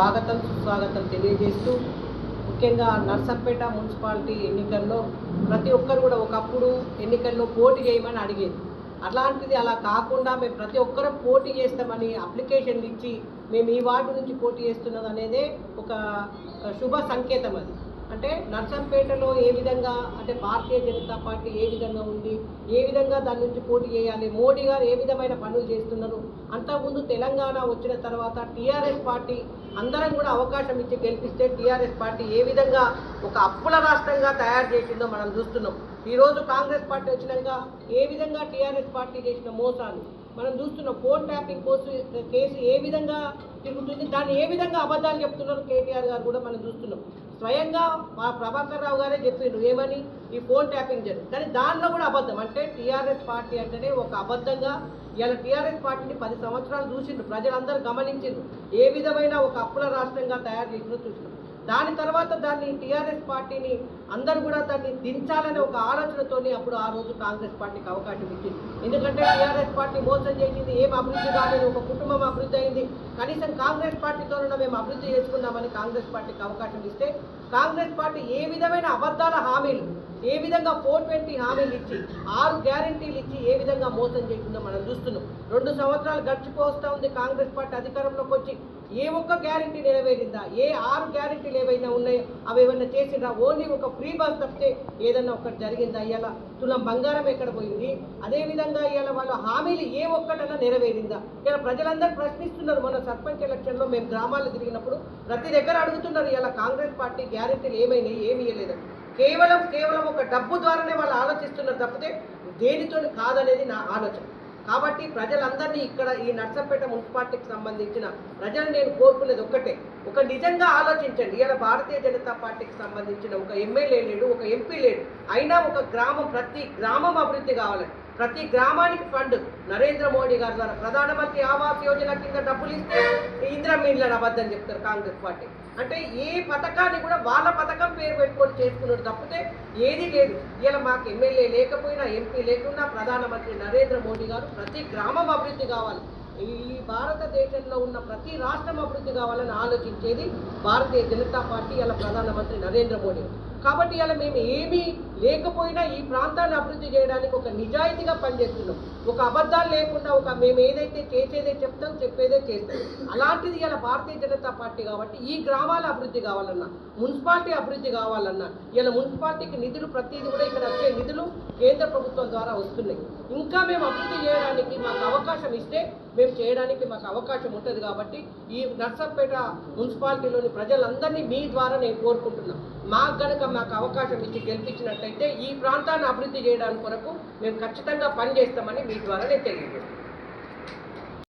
స్వాగతం సుస్వాగతం తెలియజేస్తూ ముఖ్యంగా నర్సంపేట మున్సిపాలిటీ ఎన్నికల్లో ప్రతి ఒక్కరు కూడా ఒకప్పుడు ఎన్నికల్లో పోటీ చేయమని అడిగేది. అట్లాంటిది అలా కాకుండా మేము ప్రతి ఒక్కరం పోటీ చేస్తామని అప్లికేషన్లు ఇచ్చి మేము ఈ వార్డు నుంచి పోటీ చేస్తున్నది అనేదే ఒక శుభ సంకేతం అది. అంటే నర్సంపేటలో ఏ విధంగా అంటే భారతీయ జనతా పార్టీ ఏ విధంగా ఉంది ఏ విధంగా దాని నుంచి పోటీ చేయాలి మోడీ గారు ఏ విధమైన పనులు చేస్తున్నారు అంతకుముందు తెలంగాణ వచ్చిన తర్వాత టీఆర్ఎస్ పార్టీ అందరం కూడా అవకాశం ఇచ్చి గెలిపిస్తే టీఆర్ఎస్ పార్టీ ఏ విధంగా ఒక అప్పుల రాష్ట్రంగా తయారు చేసిందో మనం చూస్తున్నాం. ఈరోజు కాంగ్రెస్ పార్టీ వచ్చినాక ఏ విధంగా టీఆర్ఎస్ పార్టీ చేసిన మోసాలు? మనం చూస్తున్నాం ఫోన్ ట్యాపింగ్ కోర్సు కేసు ఏ విధంగా తిరుగుతుంది దాన్ని ఏ విధంగా అబద్ధాలు చెప్తున్నారు కేటీఆర్ గారు కూడా మనం చూస్తున్నాం. స్వయంగా మా ప్రభాకర్ రావు గారే చెప్పిండ్రు ఏమని? ఈ ఫోన్ ట్యాపింగ్ జరిగింది కానీ దానిలో కూడా అబద్ధం. అంటే టీఆర్ఎస్ పార్టీ అంటేనే ఒక అబద్ధంగా ఇలా టీఆర్ఎస్ పార్టీని పది సంవత్సరాలు చూసిండ్రు. ప్రజలందరూ గమనించిండ్రు. ఏ విధమైన ఒక అప్పుల రాష్ట్రంగా తయారు చేసినో చూసినారు దాని తర్వాత దాన్ని టీఆర్ఎస్ పార్టీని అందరూ కూడా దాన్ని దించాలనే ఒక ఆలోచనతోని అప్పుడు ఆ రోజు కాంగ్రెస్ పార్టీకి అవకాశం ఇచ్చింది. ఎందుకంటే టీఆర్ఎస్ పార్టీ మోసం చేసింది ఏం అభివృద్ధి కాలేదు ఒక కుటుంబం అభివృద్ధి అయింది. కనీసం కాంగ్రెస్ పార్టీతోనైనా మేము అభివృద్ధి చేసుకుందామని కాంగ్రెస్ పార్టీకి అవకాశం ఇస్తే కాంగ్రెస్ పార్టీ ఏ విధమైన అబద్ధాల హామీలు ఏ విధంగా ఫోర్ ట్వంటీ హామీలు ఇచ్చి ఆరు గ్యారంటీలు ఇచ్చి ఏ విధంగా మోసం చేసిందో మనం చూస్తున్నాం. రెండు సంవత్సరాలు గడిచిపోస్తూ ఉంది కాంగ్రెస్ పార్టీ అధికారంలోకి వచ్చి ఏ ఒక్క గ్యారంటీ నెరవేరిందా? ఏ ఆరు గ్యారంటీలు ఏవైనా ఉన్నాయో అవి ఏమైనా చేసినా ఓన్లీ ఒక ఫ్రీ బస్ తప్పితే ఏదన్నా ఒకటి జరిగిందా అయ్యాల తులం బంగారం ఎక్కడ పోయింది? అదేవిధంగా ఇవాళ వాళ్ళ హామీలు ఏ ఒక్కటన్నా నెరవేరిందా? ఇలా ప్రజలందరూ ప్రశ్నిస్తున్నారు మన సర్పంచ్ ఎలక్షన్లో మేము గ్రామాలు తిరిగినప్పుడు. ప్రతి దగ్గర అడుగుతున్నారు ఇలా కాంగ్రెస్ పార్టీ గ్యారెంటీలు ఏమైనాయి ఏమి ఇవ్వలేదని కేవలం కేవలం ఒక డబ్బు ద్వారానే వాళ్ళు ఆలోచిస్తున్నారు తప్పితే దేనితో కాదనేది నా ఆలోచన. కాబట్టి ప్రజలందరినీ ఇక్కడ ఈ నర్సంపేట మున్సిపాలిటీకి సంబంధించిన ప్రజలు నేను కోరుకునేది ఒక్కటే. ఒక నిజంగా ఆలోచించండి. ఇలా భారతీయ జనతా పార్టీకి సంబంధించిన ఒక ఎమ్మెల్యే లేడు ఒక ఎంపీ లేడు. అయినా ఒక గ్రామం ప్రతి గ్రామం అభివృద్ధి కావాలని ప్రతి గ్రామానికి ఫండ్. నరేంద్ర మోడీ గారి ద్వారా ప్రధానమంత్రి ఆవాస్ యోజన కింద డబ్బులు ఇస్తే ఇందిరా అబద్ధం చెప్తారు కాంగ్రెస్ పార్టీ. అంటే ఏ పథకాన్ని కూడా వాళ్ళ పథకం పేరు పెట్టుకొని చేసుకున్నారు తప్పితే ఏది లేదు. ఇలా మాకు ఎమ్మెల్యే లేకపోయినా ఎంపీ లేకుండా ప్రధానమంత్రి నరేంద్ర మోడీ గారు ప్రతి గ్రామం అభివృద్ధి కావాలి. ఈ భారతదేశంలో ఉన్న ప్రతి రాష్ట్రం అభివృద్ధి కావాలని ఆలోచించేది భారతీయ జనతా పార్టీ ఇలా ప్రధానమంత్రి నరేంద్ర మోడీ. కాబట్టి ఇలా మేము ఏమీ లేకపోయినా ఈ ప్రాంతాన్ని అభివృద్ధి చేయడానికి ఒక నిజాయితీగా పనిచేస్తున్నాం. ఒక అబద్ధాలు లేకుండా ఒక మేము ఏదైతే చేసేదే చెప్తాం చెప్పేదే చేస్తాం. అలాంటిది ఇలా భారతీయ జనతా పార్టీ కాబట్టి ఈ గ్రామాల అభివృద్ధి కావాలన్నా మున్సిపాలిటీ అభివృద్ధి కావాలన్నా ఇలా మున్సిపాలిటీకి నిధులు ప్రతిదీ కూడా ఇక్కడ వచ్చే నిధులు కేంద్ర ప్రభుత్వం ద్వారా వస్తున్నాయి. ఇంకా మేము అభివృద్ధి చేయడానికి మాకు అవకాశం ఇస్తే మేము చేయడానికి మాకు అవకాశం ఉంటుంది కాబట్టి ఈ నర్సంపేట మున్సిపాలిటీలోని ప్రజలందరినీ మీ ద్వారా నేను కోరుకుంటున్నాను మాకు కనుక మాకు అవకాశం ఇచ్చి గెలిపించినట్టయితే ఈ ప్రాంతాన్ని అభివృద్ధి చేయడానికి కొరకు మేము ఖచ్చితంగా పనిచేస్తామని మీ ద్వారా నేను తెలియజేస్తాను